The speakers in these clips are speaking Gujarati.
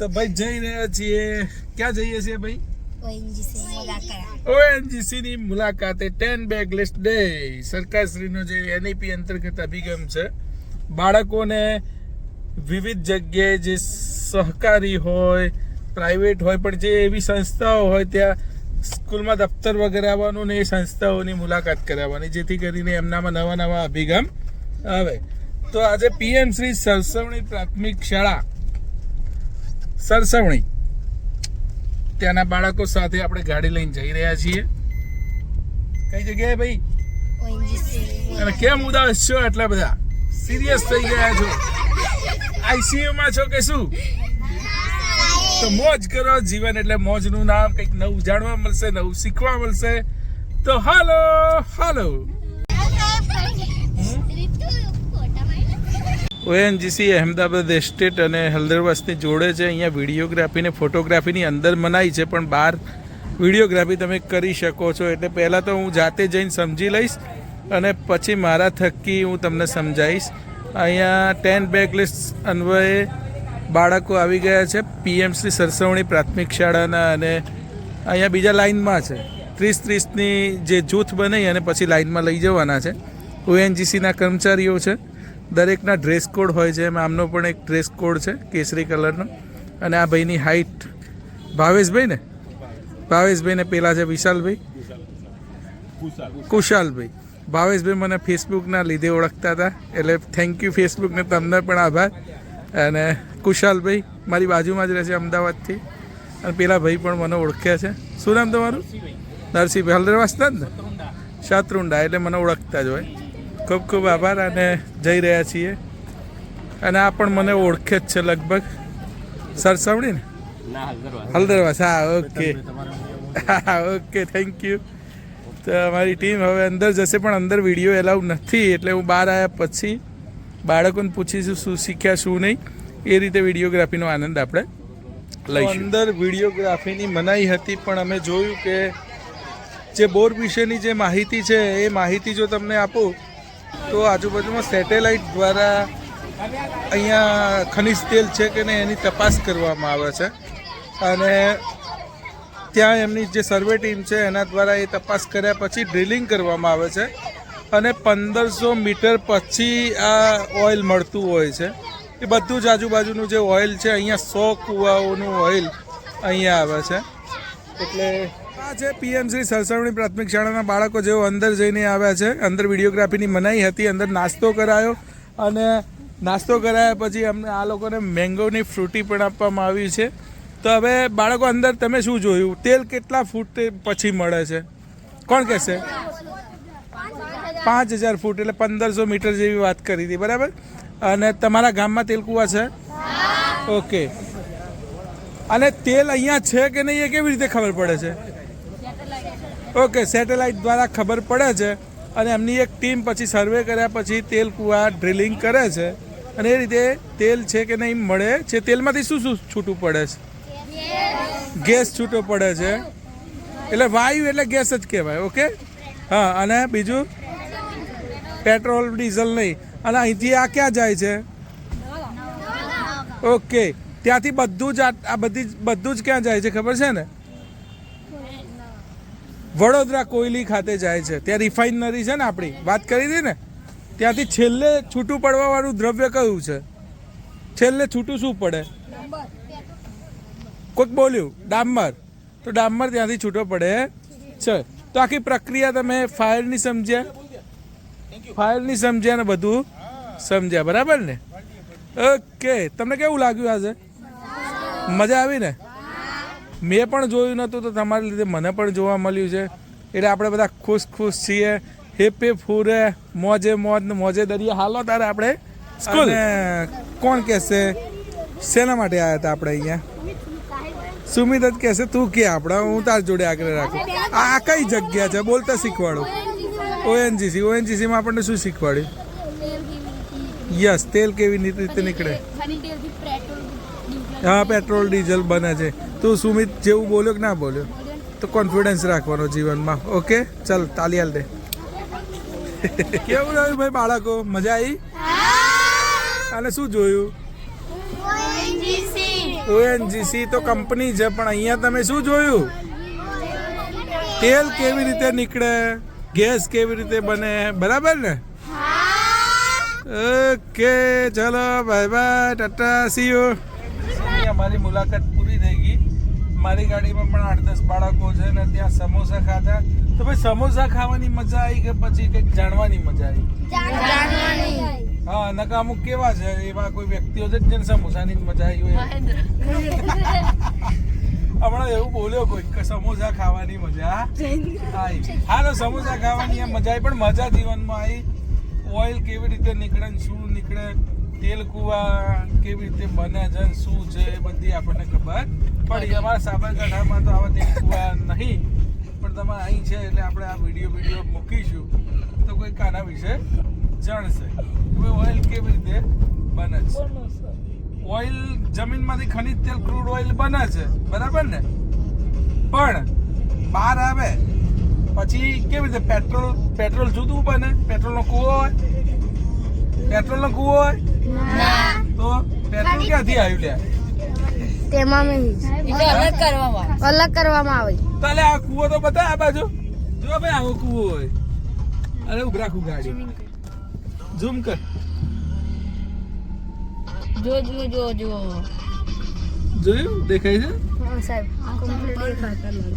તો ભાઈ જઈ રહ્યા છીએ. ક્યાં જઈએ છીએ ભાઈ? ઓએનજીસી ની મુલાકાતે ટેન બેગ લિસ્ટ ડે. સરકારશ્રીનો જે એનઈપી અંતર્ગત અભિગમ છે, બાળકોને વિવિધ જગ્યાએ જે સહકારી હોય, પ્રાઇવેટ હોય, પણ જે એવી સંસ્થાઓ હોય ત્યાં સ્કૂલમાં દફતર વગેરે આવવાનું ને એ સંસ્થાઓની મુલાકાત કરાવવાની, જેથી કરીને એમનામાં નવા નવા અભિગમ આવે. તો આજે પીએમ શ્રી સરસવણી પ્રાથમિક શાળા સરસવણી. ત્યાંના બાળકો સાથે આપણે ગાડી લઈને જઈ રહ્યા છીએ. કઈ જગ્યાએ ભાઈ? અને કેમ ઉદાસ છો એટલા બધા? સિરિયસ થઈ ગયા છો? આઈસીયુ માં છો કે શું? તો મોજ કરો જીવન એટલે મોજનું નામ. કંઈક નવું જાણવા મળશે નવું શીખવા મળશે. તો હાલો હાલો. ઓએનજીસી અહેમદાબાદ એસ્ટેટ અને હલ્દરવાસની જોડે છે. અહીંયા વિડીયોગ્રાફી ને ફોટોગ્રાફીની અંદર મનાઈ છે, પણ બહાર વિડીયોગ્રાફી તમે કરી શકો છો. એટલે પહેલાં તો હું જાતે જઈને સમજી લઈશ અને પછી મારા થકી હું તમને સમજાવીશ. અહીંયા ટેન બેક લિસ્ટ અન્વયે બાળકો આવી ગયા છે. પીએમસી સરસવણી પ્રાથમિક શાળાના અને અહીંયા બીજા લાઇનમાં છે. ત્રીસ ત્રીસની જે જૂથ બની અને પછી લાઇનમાં લઈ જવાના છે. ઓએનજીસીના કર્મચારીઓ છે. દરેકના ડ્રેસ કોડ હોય છે એમાં આમનો પણ એક ડ્રેસ કોડ છે કેસરી કલરનો. અને આ ભાઈની હાઈટ ભાવેશભાઈ ને ભાવેશભાઈ ને પેલા છે વિશાલભાઈ? કુશાલભાઈ. ભાવેશભાઈ મને ફેસબુકના લીધે ઓળખતા હતા એટલે થેન્ક યુ ફેસબુકને તમને પણ આભાર. અને કુશાલભાઈ મારી બાજુમાં જ રહે છે અમદાવાદથી. અને પેલા ભાઈ પણ મને ઓળખ્યા છે. શું નામ તમારું? નરસિંહભાઈ. હલદરવાસના જ ને? શાત્રુંડા એટલે મને ઓળખતા જ હોય. ખૂબ ખૂબ આભાર અને જઈ રહ્યા છીએ. અને આ પણ મને ઓળખે જ છે લગભગ. સરસવણી ને? હલદરવાસ હા ઓકે. હા ઓકે થેન્ક યુ. તો અમારી ટીમ હવે અંદર જશે પણ અંદર વીડિયો એલાઉ નથી એટલે હું બહાર આવ્યા પછી બાળકોને પૂછીશું શું શીખ્યા શું નહીં. એ રીતે વિડીયોગ્રાફીનો આનંદ આપણે લઈશું. અંદર વિડીયોગ્રાફીની મનાઈ હતી પણ અમે જોયું કે જે બોર વિશેની જે માહિતી છે એ માહિતી જો તમને આપું તો આજુબાજુમાં સેટેલાઇટ દ્વારા અહીંયા ખનિજ તેલ છે કે નહીં એની તપાસ કરવામાં આવે છે. અને ત્યાં એમની જે સર્વે ટીમ છે એના દ્વારા એ તપાસ કર્યા પછી ડ્રિલિંગ કરવામાં આવે છે. અને પંદરસો મીટર પછી આ ઓઇલ મળતું હોય છે. એ બધું જ આજુબાજુનું જે ઓઇલ છે, અહીંયા સો કૂવાઓનું ઓઇલ અહીંયા આવે છે. એટલે આ છે પીએમ શ્રી સરસવણી પ્રાથમિક શાળાના બાળકો જેઓ અંદર જઈને આવ્યા છે અંદર વિડીયોગ્રાફીની મનાઈ હતી અંદર નાસ્તો કરાયો અને નાસ્તો કરાયા પછી અમને આ લોકોને મેંગોની ફ્રૂટી પણ આપવામાં આવી છે. તો હવે બાળકો અંદર તમે શું જોયું? તેલ કેટલા ફૂટ પછી મળે છે? કોણ કહેશે? પાંચ હજાર ફૂટ એટલે પંદરસો મીટર જેવી વાત કરી હતી બરાબર? અને તમારા ગામમાં તેલ કુવા છે? ઓકે. અને તેલ અહીંયા છે કે નહીં એ કેવી રીતે ખબર પડે છે? ઓકે, સેટેલાઇટ દ્વારા ખબર પડે છે અને એમની એક ટીમ પછી સર્વે કર્યા પછી તેલ કુવા ડ્રિલિંગ કરે છે. અને એ રીતે તેલ છે કે નહીં મળે છે, તેલમાંથી શું શું છૂટું પડે છે? ગેસ છૂટો પડે છે. એટલે વાયુ એટલે ગેસ જ કહેવાય, ઓકે? હા, અને બીજું? પેટ્રોલ, ડીઝલ નહીં. અને અહીંથી આ ક્યાં જાય છે? ઓકે, ત્યાંથી બધું જ આ બધી બધું જ ક્યાં જાય છે, ખબર છે ને? વડોદરા કોયલી ખાતે જાય છે. ત્યાં રિફાઇનરી છે ને આપણી? વાત કરી હતી ને? ત્યાંથી છેલ્લે છૂટું પડવાવાળું દ્રવ્ય કયું છે? છેલ્લે છૂટું શું પડે? કોઈક બોલ્યું, ડામર. તો ડામર ત્યાંથી છૂટો પડે છે. તો આખી પ્રક્રિયા તમે ફાયરની સમજ્યા? ફાયરની સમજ્યા ને બધું સમજ્યા. બરાબર ને? ઓકે. તમને કેવું લાગ્યું આજે? મજા આવી ને? મેં પણ જોયું નહોતું તો તમારા લીધે મને પણ જોવા મળ્યું છે. એટલે આપણે બધા ખુશ ખુશ છીએ. હેપે ફૂરે મોજે મોજ ને મોજે દરિયા. હાલો તારે આપણે. સ્કૂલ. કોણ કહેશે? શેના માટે આવ્યા હતા આપણે અહીંયા? સુમિત જ કહેશે તું કે આપણે? હું તાર જોડે આગળ રાખું. આ આ કઈ જગ્યા છે? બોલતા શીખવાડું. ઓએનજીસી. ઓએનજીસીમાં આપણને શું શીખવાડ્યું? યસ તેલ કેવી રીતે નીકળે? હા પેટ્રોલ ડીઝલ બને છે. તું સુમિત જેવું બોલ્યો કે ના બોલ્યો? તો કોન્ફિડન્સ રાખવાનો જીવનમાં. ઓકે ચાલ તાલી હાલ દે. કેવું રહ્યું ભાઈ બાળકો? મજા આવી અને શું જોયું? ઓએનજીસી તો કંપની છે પણ અહીંયા તમે શું જોયું? તેલ કેવી રીતે નીકળે? ગેસ કેવી રીતે બને? બરાબર ને? ઓકે ચલો bye bye tata see you અમારી મુલાકાત મારી ગાડીમાં પણ આઠ દસ બાળકો છે ને ત્યાં સમોસા ખાધા. તો ભાઈ સમોસા ખાવાની મજા આવી કે પછી કંઈક જાણવાની મજા આવી? હા નકા અમુક કેવા છે એવા કોઈ વ્યક્તિઓ છે જેને સમોસાની જ મજા આવી હોય? હમણાં એવું બોલ્યો કોઈ કે સમોસા ખાવાની મજા આવી. હા તો સમોસા ખાવાની મજા આવી પણ મજા જીવનમાં આવી. ઓઇલ કેવી રીતે નીકળે શું નીકળે? તેલ કુવા કેવી રીતે બને છે શું છે એ બધી આપણને ખબર પડી. અમારા સાબરકાંઠામાં તો આવા તેલ કુવા નહીં, પણ તમે અહીં છે એટલે આપણે આ વીડિયો વીડિયો મૂકીશું. તો કોઈ આના વિશે જાણશે. કોઈ ઓઇલ કેવી રીતે બને છે? ઓઇલ જમીનમાંથી ખનિજ તેલ ક્રૂડ ઓઇલ બને છે. બરાબર ને? પણ બહાર આવે, પછી કેવી રીતે? પેટ્રોલ પેટ્રોલ જુદું બને. પેટ્રોલનો કૂવો હોય. પેટ્રોલનો કૂવો હોય. તો પેટ્રોલ ક્યાંથી આવ્યું લે? તેમાં મેં અલગ કરવામાં અલગ કરવામાં આવે. તાલે આ કૂવો તો બતા આ બાજુ. જો ભાઈ આવો કૂવો હોય. અરે ઉભ રાખું ગાડી. ઝૂમ કર. જો જો જો જો. જોયું? દેખાય છે? સાહેબ.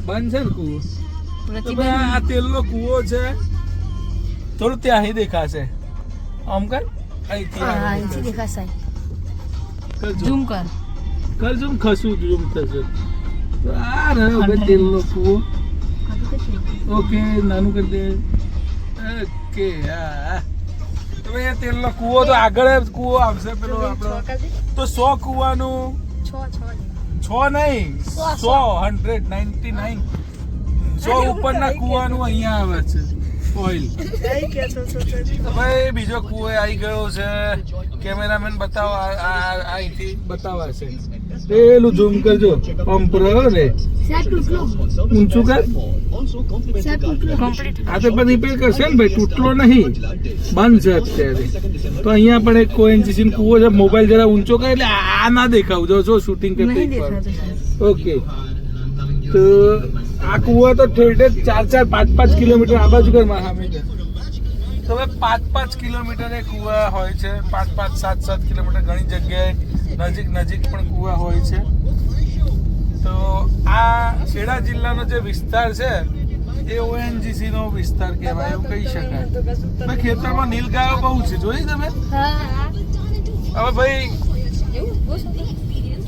બંધ છે ને કૂવો? આ તેલનો કૂવો છે. થોડું ત્યાંથી દેખાશે. આમ કર. અહીંથી દેખાશે. ઝૂમ. કર. કર ઝૂમ ખસું ઝૂમ થશે. આ રહ્યો તેલનો કૂવો. ઓકે નાનું કરી દે. ઓકે હા તો ભાઈ તેલનો કૂવો તો આગળ કૂવો આવશે પેલો આપણો. તો સો કૂવાનું? છ છ છ નહીં સો હંડ્રેડ નાઇન્ટી નાઇન સો ઉપરના કૂવાનું અહીંયા આવે છે. ઓઇલ ભાઈ બીજો કૂવો આવી ગયો છે. કેમેરામેન બતાવો આ- અહીંથી બતાવા છે પેલું ઝૂમ કરજો. પંપ રહ્યો ને. ઊંચું કર. આ તો પણ રિપેર કરશે ને ભાઈ તૂટલો નહીં. બંધ છે અત્યારે. તો અહીંયા પણ એક કોએનજીસી કૂવો છે. મોબાઈલ જરા ઊંચો કરે એટલે આ ના દેખાવ. જો જો શૂટિંગ કરતી ઓકે તો આ કુવા તો ઠેઠે ચાર ચાર પાંચ પાંચ કિલોમીટર આ બાજુ કર સામે તમે તો હવે પાંચ પાંચ કિલોમીટર એ કૂવા હોય છે. પાંચ પાંચ સાત સાત કિલોમીટર ઘણી જગ્યાએ નજીક નજીક પણ કૂવા હોય છે. તો આ ખેડા જિલ્લાનો જે વિસ્તાર છે એ ઓએનજીસી નો વિસ્તાર કહેવાય એવું કહી શકાય. ભાઈ ખેતરમાં નીલગાયો બહુ છે. જોઈ તમે? હવે ભાઈ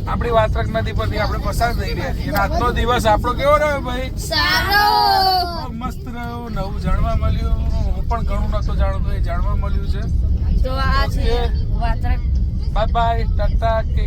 આપણી વાત્રક નદી પરથી આપણે પસાર થઈ રહ્યા છીએ. આજનો દિવસ આપણો કેવો રહ્યો ભાઈ? સારો. મસ્ત રહ્યો. નવું જાણવા મળ્યું. હું પણ ઘણું નતો જાણતો એ જાણવા મળ્યું છે. તો આ છે વાત્રક. બાય બાય ટાટા કે